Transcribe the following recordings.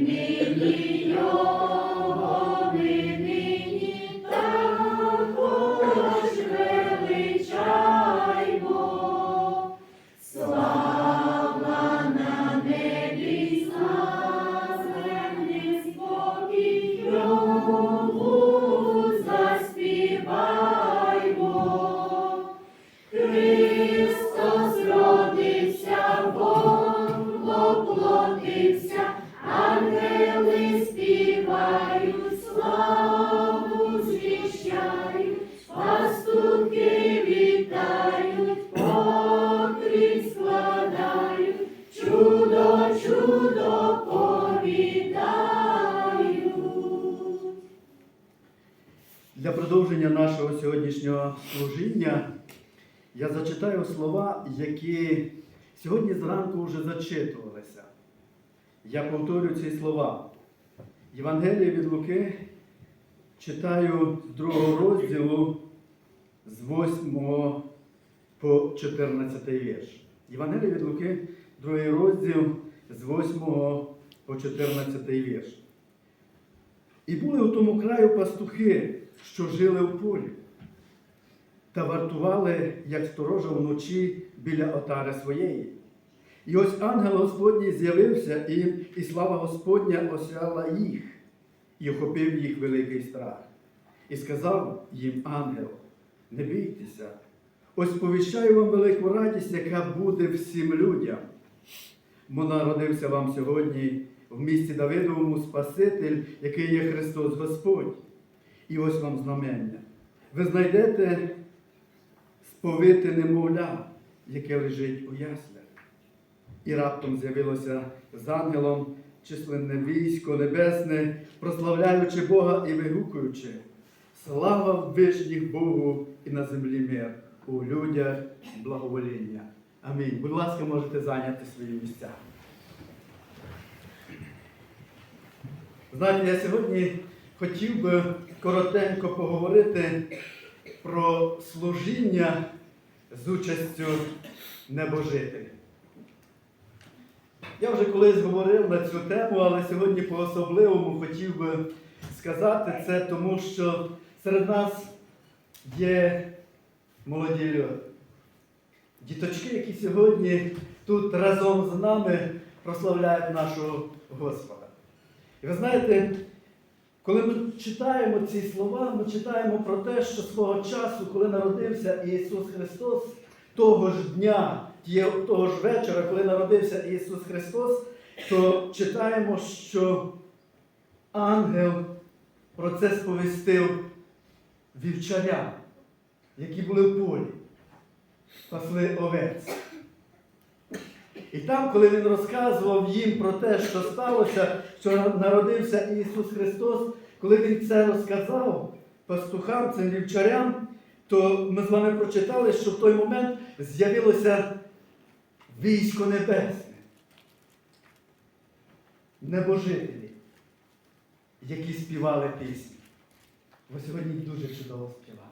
нині його, Для продовження нашого сьогоднішнього служіння я зачитаю слова, які сьогодні зранку вже зачитувалися. Я повторю ці слова. Євангеліє від Луки читаю з другого розділу з 8 по 14 вірш. Євангеліє від Луки, другий розділ з 8 по 14 вірш. І були у тому краю пастухи, що жили в полі, та вартували, як сторожа вночі біля отари своєї. І ось ангел Господній з'явився їм, і слава Господня осяла їх, і охопив їх великий страх. І сказав їм ангел: не бійтеся, ось повіщаю вам велику радість, яка буде всім людям. Бо народився вам сьогодні в місті Давидовому Спаситель, який є Христос Господь. І ось вам знамення. Ви знайдете сповите немовля, яке лежить у яслях. І раптом з'явилося з ангелом численне військо небесне, прославляючи Бога і вигукуючи. Слава в вишніх Богу і на землі мир, у людях благовоління. Амінь. Будь ласка, можете зайняти свої місця. Знаєте, я сьогодні хотів би коротенько поговорити про служіння з участю небожителів. Я вже колись говорив на цю тему, але сьогодні по-особливому хотів би сказати це, тому що серед нас є молоді люди. Діточки, які сьогодні тут разом з нами прославляють нашого Господа. Ви знаєте, коли ми читаємо ці слова, ми читаємо про те, що свого часу, коли народився Ісус Христос, того ж дня, того ж вечора, коли народився Ісус Христос, то читаємо, що ангел про це сповістив вівчарям, які були в полі, пасли овець. І там, коли він розказував їм про те, що сталося, що народився Ісус Христос, коли Він це розказав пастухам, цим вівчарям, то ми з вами прочитали, що в той момент з'явилося військо небесне, небожителі, які співали пісні. Ви сьогодні дуже чудово співали.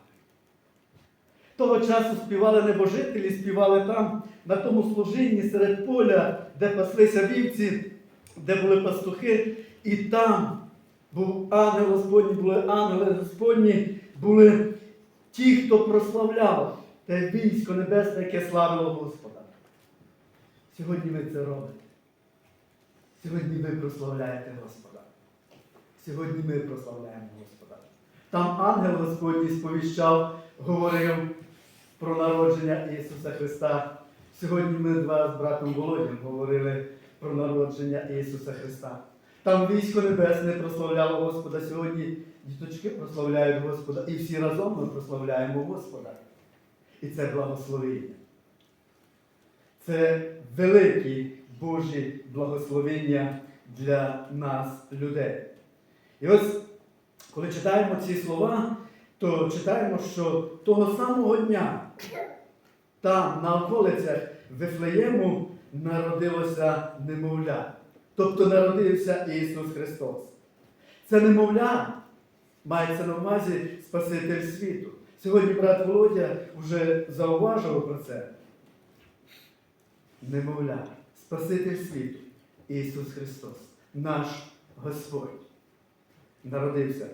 Того часу співали небожителі, співали там, на тому служінні серед поля, де паслися вівці, де були пастухи, і там був ангел Господній, були ангели Господні, були ті, хто прославляв те військо небесне, яке славило Господа. Сьогодні ви це робите. Сьогодні ви прославляєте Господа. Сьогодні ми прославляємо Господа. Там ангел Господній сповіщав, говорив про народження Ісуса Христа. Сьогодні ми два з братом Володям говорили про народження Ісуса Христа. Там військо небесне прославляло Господа. Сьогодні діточки прославляють Господа. І всі разом ми прославляємо Господа. І це благословення. Це великі Божі благословення для нас, людей. І ось, коли читаємо ці слова, то читаємо, що того самого дня там, на околицях Вифлеєму, народилося немовля. Тобто народився Ісус Христос. Це немовля мається на увазі Спаситель світу. Сьогодні брат Володя вже зауважив про це. Немовля, Спаситель світу, Ісус Христос. наш Господь народився.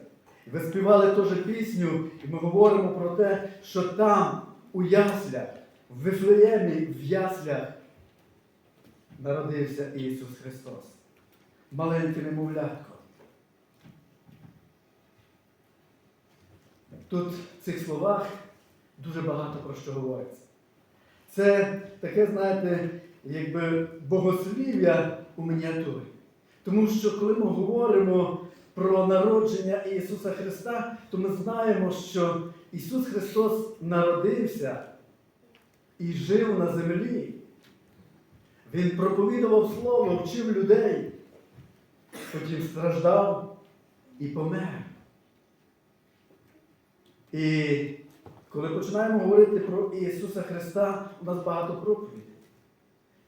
Ви співали теж пісню, і ми говоримо про те, що там, у яслях, в Вифлеємі, в яслях, народився Ісус Христос. Маленьке немовлятко. Тут в цих словах дуже багато про що говориться. Це таке, знаєте, якби богослів'я у мініатурі. Тому що коли ми говоримо про народження Ісуса Христа, то ми знаємо, що Ісус Христос народився і жив на землі. Він проповідував Слово, вчив людей, потім страждав і помер. І коли починаємо говорити про Ісуса Христа, у нас багато проповідей.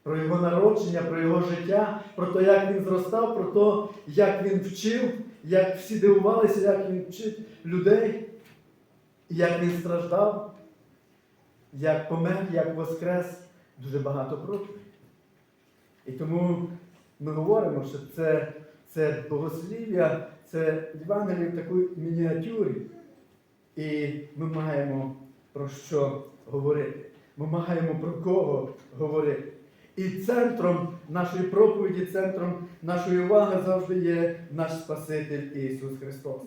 Про Його народження, про Його життя, про те, як Він зростав, про те, як Він вчив, як всі дивувалися, як Він вчить людей, як Він страждав, як помер, як воскрес. Дуже багато проповідей. І тому ми говоримо, що це, це богослів'я, це Євангеліє в такій мініатюрі. І ми маємо про що говорити. Ми маємо про кого говорити. І центром нашої проповіді, центром нашої уваги завжди є наш Спаситель Ісус Христос.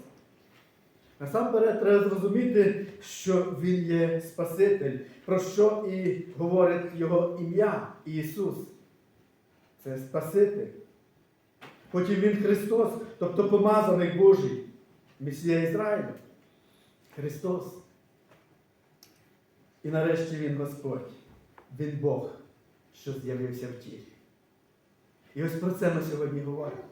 Насамперед треба зрозуміти, що Він є Спаситель, про що і говорить Його ім'я Ісус. Це Спаситель. Потім Він Христос, тобто помазаний Божий, Месія Ізраїля. Христос. І нарешті Він Господь, Він Бог, що з'явився в тілі. І ось про це ми сьогодні говоримо.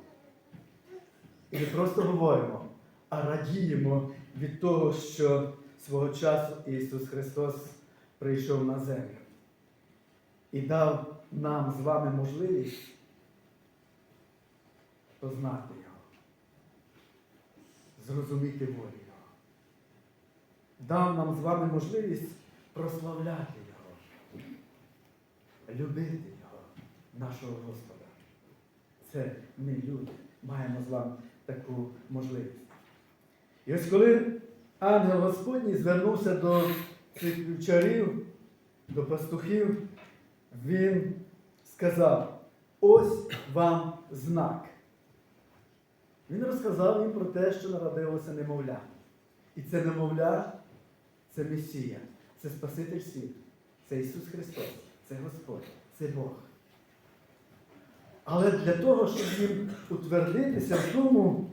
І не просто говоримо, а радіємо від того, що свого часу Ісус Христос прийшов на землю і дав нам з вами можливість познати Його, зрозуміти волю Його дав нам з вами можливість прославляти любити Його, нашого Господа. Це ми, люди, маємо з вами таку можливість. І ось коли ангел Господній звернувся до цих вівчарів, до пастухів, він сказав: ось вам знак. Він розказав їм про те, що народилося немовля. І це немовля це Месія, це Спаситель світу, це Ісус Христос, це Господь, це Бог. Але для того, щоб їм утвердитися в тому,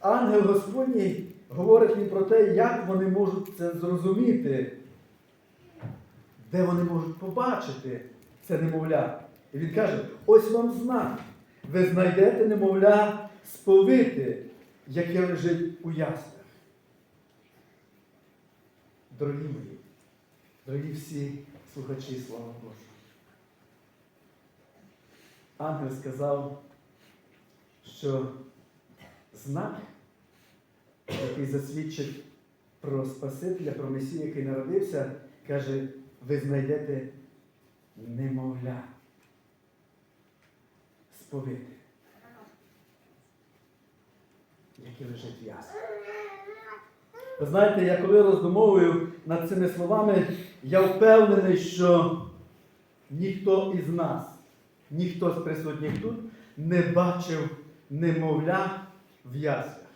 ангел Господній говорить їм про те, як вони можуть це зрозуміти, де вони можуть побачити це немовля. І він каже: ось вам знак. Ви знайдете немовля сповите, яке лежить у яслях. Дорогі мої, дорогі всі слухачі Слава Божого. Ангел сказав, що знак, який засвідчить про Спасителя, про Месію, який народився, каже, ви знайдете немовля сповити, яке лежить в яслах. Ви знаєте, я коли роздумовую над цими словами, я впевнений, що ніхто із нас, ніхто з присутніх тут не бачив немовля в яслях.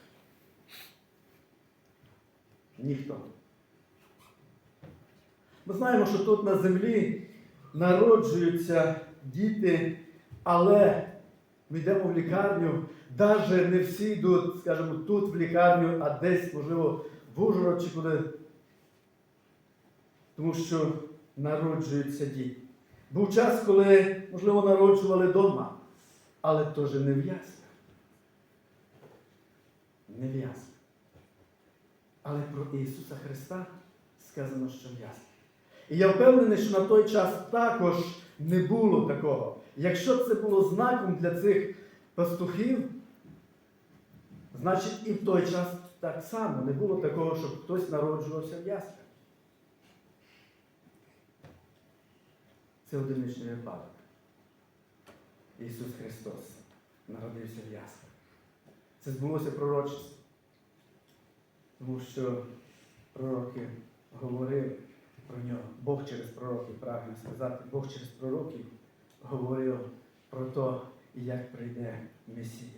Ніхто. Ми знаємо, що тут на землі народжуються діти, але ми йдемо в лікарню, навіть не всі йдуть, скажімо, тут в лікарню, а десь, можливо, в Ужгород чи куди. Тому що народжуються діти. Був час, коли, можливо, народжували вдома, але теж не в. Не в. Але про Ісуса Христа сказано, що в. І я впевнений, що на той час також не було такого. Якщо це було знаком для цих пастухів, значить і в той час так само не було такого, щоб хтось народжувався в яслях. Це одиничний випадок. Ісус Христос народився в яслах. Це збулося пророчество. Тому що пророки говорили про нього. Бог через пророків, правильно сказати, Бог через пророків говорив про те, як прийде Месія.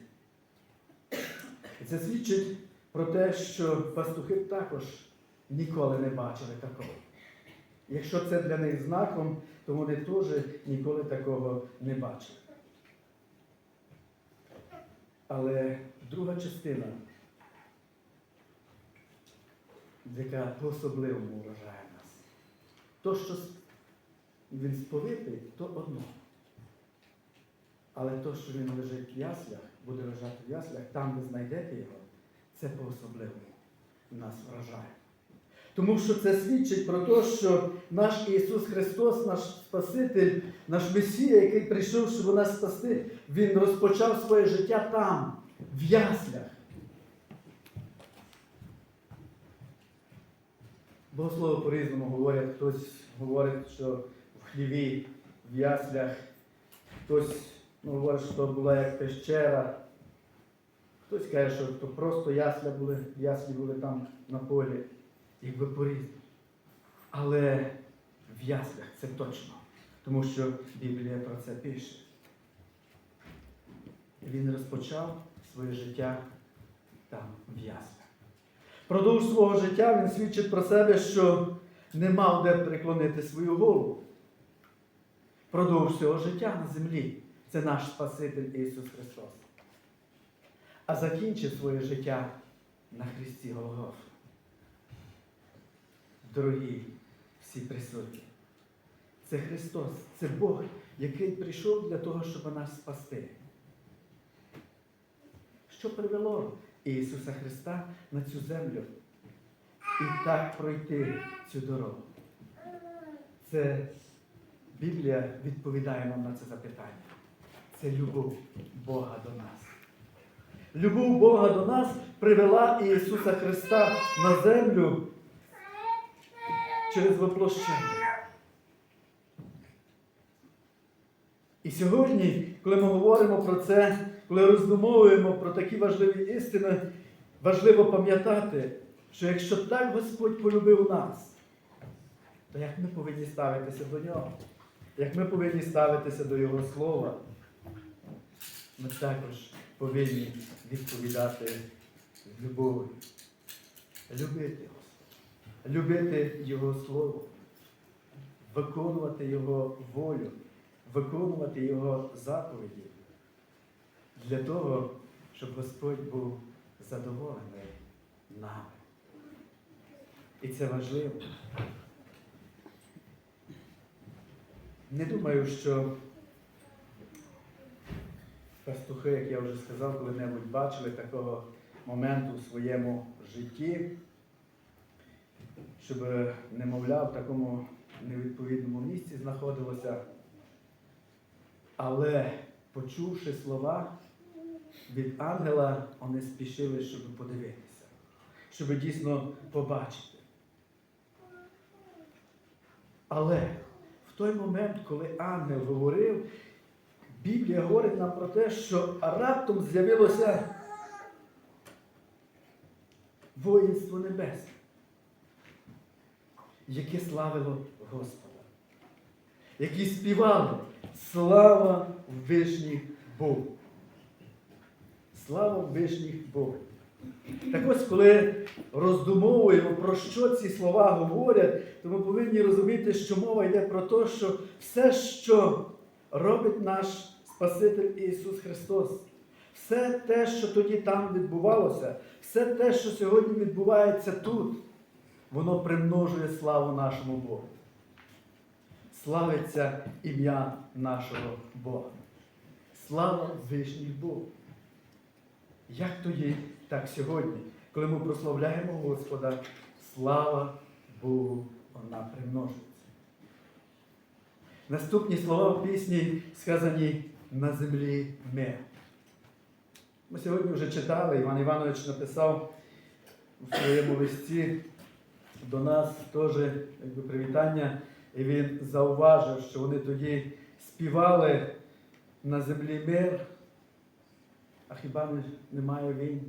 І це свідчить про те, що пастухи також ніколи не бачили такого. Якщо це для них знаком, то вони теж ніколи такого не бачили. Але друга частина, яка по-особливому вражає нас, то, що він сповитий, то одно. Але то, що він лежить в яслях, буде лежати в яслях, там, де знайдете його, це по-особливому нас вражає. Тому що це свідчить про те, що наш Ісус Христос, наш Спаситель, наш Месія, який прийшов, щоб нас спасти, Він розпочав своє життя там, в яслях. Богослови по-різному говорять, хтось говорить, що в хліві, в яслях, хтось ну, говорить, що була як пещера. Хтось каже, що то просто ясля були, яслі були там на полі, якби по-різному. Але в яслях це точно, тому що Біблія про це пише. Він розпочав своє життя там, в яслях. Продовж свого життя він свідчить про себе, що не мав де приклонити свою голову. Продовж цього життя на землі це наш Спаситель Ісус Христос. А закінчив своє життя на Христі Голгофи. Дорогі всі присутні, це Христос, це Бог, який прийшов для того, щоб нас спасти. Що привело Ісуса Христа на цю землю і так пройти цю дорогу? Це Біблія відповідає нам на це запитання. Це любов Бога до нас. Любов Бога до нас привела Ісуса Христа на землю через воплощення. І сьогодні, коли ми говоримо про це, коли роздумовуємо про такі важливі істини, важливо пам'ятати, що якщо так Господь полюбив нас, то як ми повинні ставитися до нього? Як ми повинні ставитися до Його Слова, ми також повинні відповідати любов'ю. Любити Господа, любити Його Слово, виконувати Його волю, виконувати Його заповіді для того, щоб Господь був задоволений нами. І це важливо. Не думаю, що пастухи, як я вже сказав, коли-небудь бачили такого моменту в своєму житті, щоб немовля в такому невідповідному місці знаходилося. Але, почувши слова від ангела, вони спішили, щоб подивитися, щоб дійсно побачити. Але в той момент, коли ангел говорив, Біблія говорить нам про те, що раптом з'явилося воїнство небесне, яке славило Господа, які співали слава вишніх Богу. Слава вишніх Богу. Так ось, коли роздумовуємо, про що ці слова говорять, то ми повинні розуміти, що мова йде про те, що все, що робить наш Спаситель Ісус Христос, все те, що тоді там відбувалося, все те, що сьогодні відбувається тут, воно примножує славу нашому Богу. Славиться ім'я нашого Бога. Слава вишніх Богу. Як тоді, так сьогодні, коли ми прославляємо Господа, слава Богу, вона примножується. Наступні слова в пісні сказані на землі мир. Ми сьогодні вже читали, Іван Іванович написав у своєму листі до нас теж якби, привітання, і він зауважив, що вони тоді співали на землі мир, а хіба немає війн?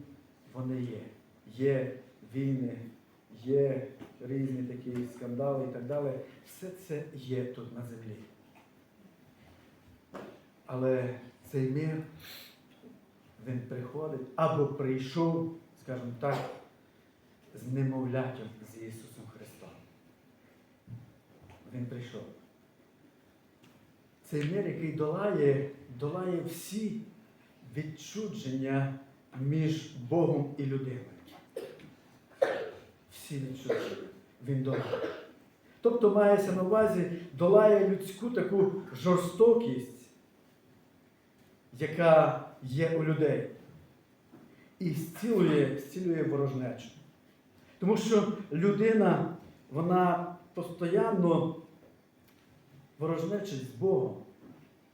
Вони є. Є війни, є різні такі скандали і так далі. Все це є тут на землі. Але цей мир, він приходить або прийшов, скажімо так, з немовлятям з Ісусом Христом. Він прийшов. Цей мир, який долає, долає всі відчудження між Богом і людиною. Всі відчудження. Він долає. Тобто мається на увазі, долає людську таку жорстокість, яка є у людей. І зцілює, зцілює ворожнечу. Тому що людина, вона постійно ворожнечить з Богом.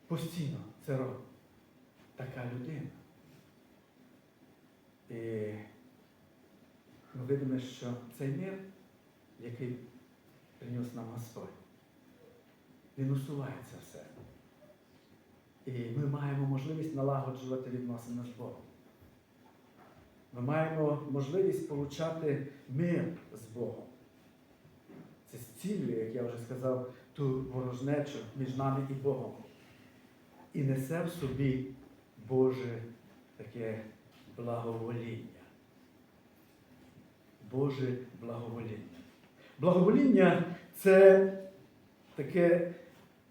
Постійно це робить. Така людина. І ми видимо, що цей мир, який приніс нам Господь, він усуває це все. І ми маємо можливість налагоджувати відносини з Богом. Ми маємо можливість получати мир з Богом. Це зцілює, як я вже сказав, ту ворожнечу між нами і Богом. І несе в собі Боже таке благовоління. Боже благовоління. Благовоління це таке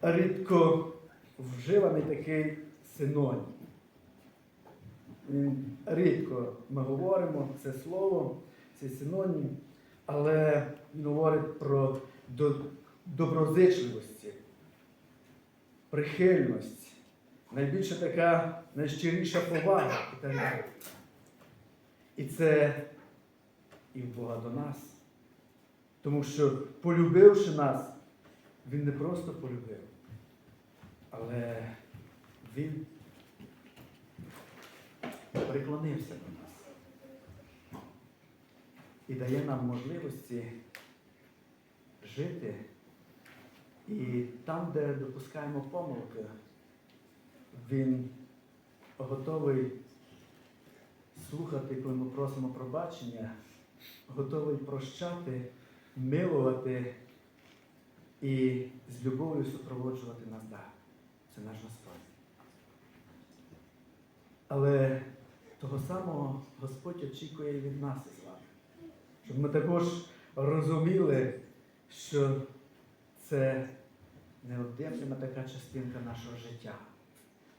рідко вживаний такий синонім. Рідко ми говоримо це слово, цей синонім, але він говорить про доброзичливості, прихильність, найбільша така найщиріша повага. І це і в Бога до нас. Тому що, полюбивши нас, Він не просто полюбив, але Він приклонився до нас і дає нам можливості жити. І там, де допускаємо помилки, він готовий слухати, коли ми просимо пробачення, готовий прощати, милувати і з любов'ю супроводжувати нас далі. Це наш Господь. Але того самого Господь очікує від нас із вами. Щоб ми також розуміли, що це неодемна така частинка нашого життя.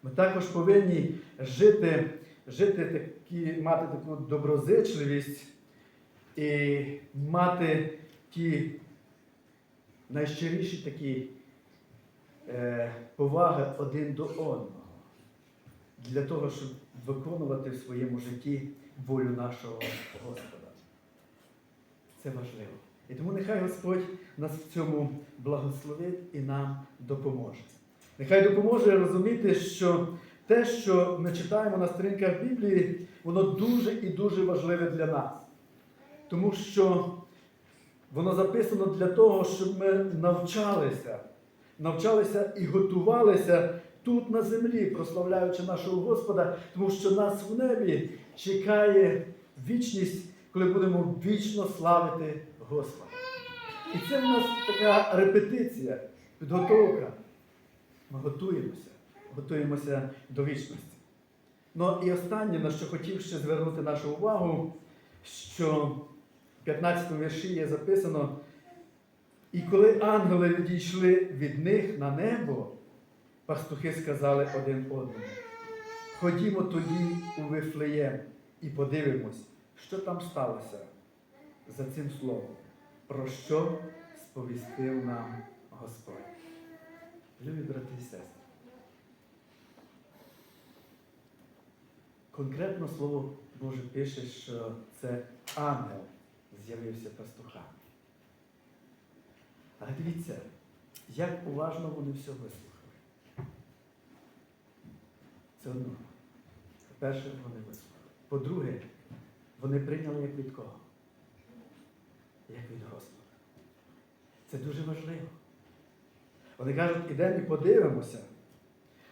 Ми також повинні жити, жити такі, мати таку доброзичливість і мати ті найщиріші такі е, поваги один до одного для того, щоб виконувати в своєму житті волю нашого Господа. Це важливо. І тому нехай Господь нас в цьому благословить і нам допоможе. Нехай допоможе розуміти, що те, що ми читаємо на сторінках Біблії, воно дуже і дуже важливе для нас. Тому що воно записано для того, щоб ми навчалися, навчалися і готувалися тут на землі, прославляючи нашого Господа, тому що нас в небі чекає вічність, коли будемо вічно славити Господа. І це в нас така репетиція, підготовка. Ми готуємося, готуємося до вічності. Ну і останнє, на що хотів ще звернути нашу увагу, що в 15 му вірші є записано, і коли ангели відійшли від них на небо, пастухи сказали один одному, ходімо тоді у Вифлеєм і подивимось, що там сталося за цим словом, про що сповістив нам Господь. Любі брати і сестри. Конкретно слово Боже пише, що це ангел з'явився пастухам. Але дивіться, як уважно вони все вислухали. Це одно. По-перше, вони вислухали. По-друге, вони прийняли як від кого? Як від Господа. Це дуже важливо. Вони кажуть, ідемо і подивимося,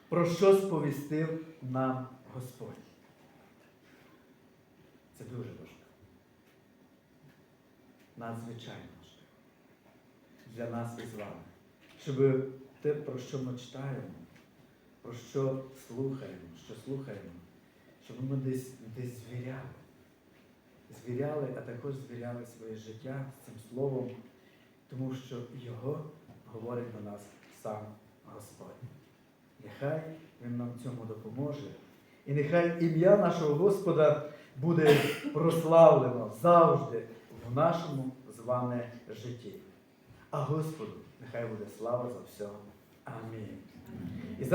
про що сповістив нам Господь. Це дуже важливо. Надзвичайно важливо. Для нас і з вами. Щоб те, про що ми читаємо, про що слухаємо, що слухаємо, щоб ми десь, десь звіряли. Звіряли, а також звіряли своє життя з цим словом, тому що його говорить на нас сам Господь. Нехай Він нам цьому допоможе. І нехай ім'я нашого Господа буде прославлено завжди в нашому з вами житті. А Господу нехай буде слава за все. Амінь.